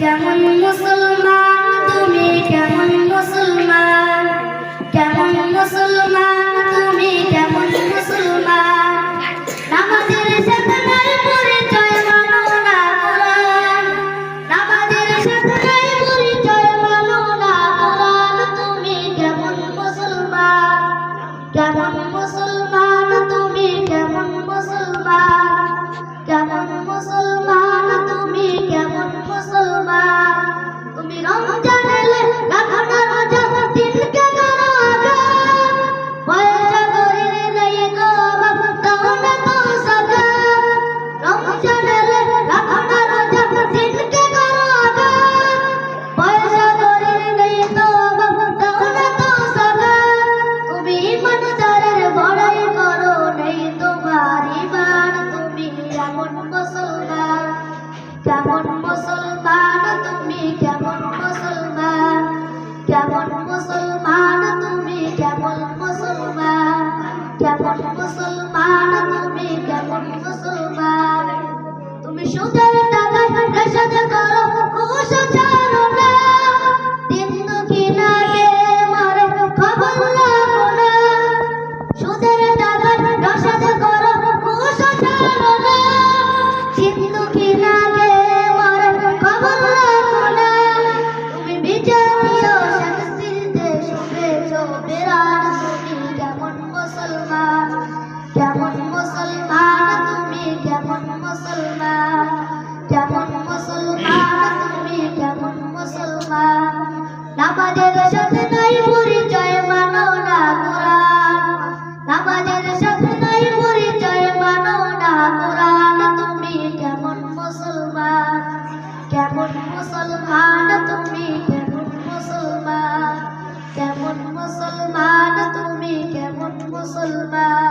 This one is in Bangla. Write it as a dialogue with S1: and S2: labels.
S1: কেমন মুসলমান, তুমি কেমন মুসলমান? কেমন মুসলমান, তুমি কেমন মুসলমান? মানো নামাজের সাথে পরিচয় মানো না কোরআন। তুমি কেমন মুসলমান, কেমন কেমন মুসলমান তুমি, কেমন মুসলমান? কেমন মুসলমান তুমি, কেমন মুসলমান? কেমন মুসলমান তুমি, কেমন মুসলমান? তুমি সুদের টাকায় নেশাদ করো না। দিন দুঃখী লাগে মারে, খবর রাখো না। সুদের টাকায় নেশাদ করো না। বিরাট তুমি কেমন মুসলমান কেমন মুসলমান তুমি কেমন মুসলমান কেমন মুসলমান তুমি কেমন মুসলমান। নামাজের সাথে নাই পরিচয়, মানো না কোরআন। নামাজের সাথে নাই পরিচয়, মানো না কোরআন। তুমি কেমন মুসলমান কেমন মুসলমান তুমি কেমন মুসলমান।